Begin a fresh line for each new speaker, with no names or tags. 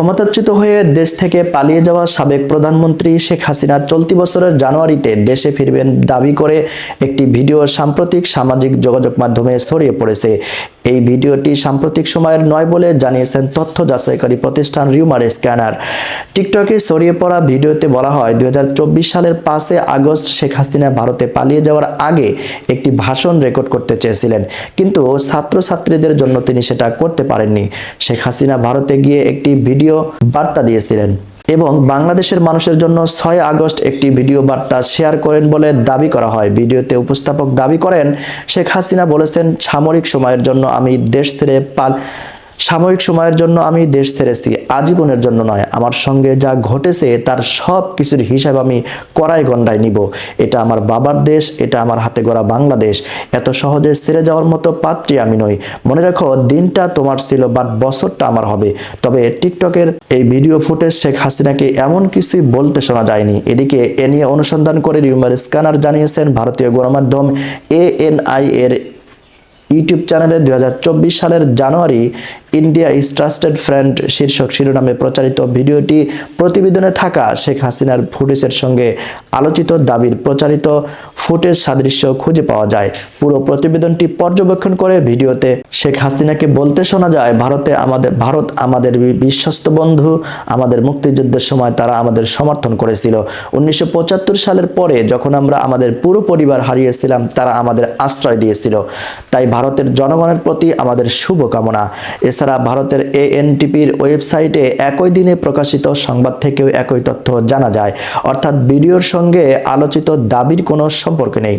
ক্ষমতাচ্যুত হয়ে দেশ থেকে পালিয়ে যাওয়া সাবেক প্রধানমন্ত্রী শেখ হাসিনা চলতি বছরের জানুয়ারিতে দেশে ফিরবেন দাবি করে একটি ভিডিও সাম্প্রতিক সামাজিক যোগাযোগ মাধ্যমে ছড়িয়ে পড়েছে। এই ভিডিওটি সাম্প্রতিক সময়ের নয় বলে জানিয়েছেন তথ্য যাচাইকারী প্রতিষ্ঠান রিউমার স্ক্যানার। টিকটকে ছড়িয়ে পড়া ভিডিওতে বলা হয়, দুই হাজার চব্বিশ সালের পাঁচে আগস্ট শেখ হাসিনা ভারতে পালিয়ে যাওয়ার আগে একটি ভাষণ রেকর্ড করতে চেয়েছিলেন। কিন্তু ছাত্রছাত্রীদের জন্য তিনি সেটা করতে পারেননি। শেখ হাসিনা ভারতে গিয়ে একটি ভিডিও বার্তা দিয়েছিলেন। এবং বাংলাদেশের মানুষের জন্য ছয় আগস্ট একটি ভিডিও বার্তা শেয়ার করেন বলে দাবি করা হয়। ভিডিওতে উপস্থাপক দাবি করেন, শেখ হাসিনা বলেছেন, সামরিক সময়ের জন্য আমি দেশ ছেড়ে পাল সাময়িক সময়ের জন্য আমি দেশ ছেড়েছি আজীবনের জন্য নয়। আমার সঙ্গে যা ঘটেছে তার সব কিছুর হিসাব আমি কড়াই গন্ডায় নিব। এটা আমার বাবার দেশ, এটা আমার হাতে গড়া বাংলাদেশ। এত সহজে ছেড়ে যাওয়ার মতো পাত্রী আমি নই। মনে রাখো, দিনটা তোমার ছিল বাট বছরটা আমার হবে। তবে টিকটকের এই ভিডিও ফুটেজ শেখ হাসিনাকে এমন কিছুই বলতে শোনা যায়নি। এদিকে এ নিয়ে অনুসন্ধান করে রিউমার স্ক্যানার জানিয়েছেন ভারতীয় গণমাধ্যম এএনআই এর ইউটিউব চ্যানেলে দুই হাজার চব্বিশ সালের জানুয়ারি ইন্ডিয়া ইজ ট্রাস্টেড ফ্রেন্ড শীর্ষক শিরোনামে প্রচারিত ভিডিওটি প্রতিবেদনে থাকা শেখ হাসিনার ফুটেজের সঙ্গে আলোচিত দাবির প্রচারিত ফুটেজ সাদৃশ্য খুঁজে পাওয়া যায়। পুরো প্রতিবেদনটি পর্যবেক্ষণ করে ভিডিওতে শেখ হাসিনাকে বলতে শোনা যায়, ভারতে আমাদের ভারত আমাদের বিশ্বস্ত বন্ধু, আমাদের মুক্তিযুদ্ধের সময় তারা আমাদের সমর্থন করেছিল। উনিশশো পঁচাত্তর সালের পরে যখন আমরা আমাদের পুরো পরিবার হারিয়েছিলাম, তারা আমাদের আশ্রয় দিয়েছিল। তাই ভারতের জনগণের প্রতি আমাদের শুভকামনা। এছাড়া ভারতের এএনটিপির ওয়েবসাইটে একই দিনে প্রকাশিত সংবাদ থেকেও একই তথ্য জানা যায়। অর্থাৎ ভিডিওর সঙ্গে আলোচিত দাবির কোনো সম্পর্ক নেই।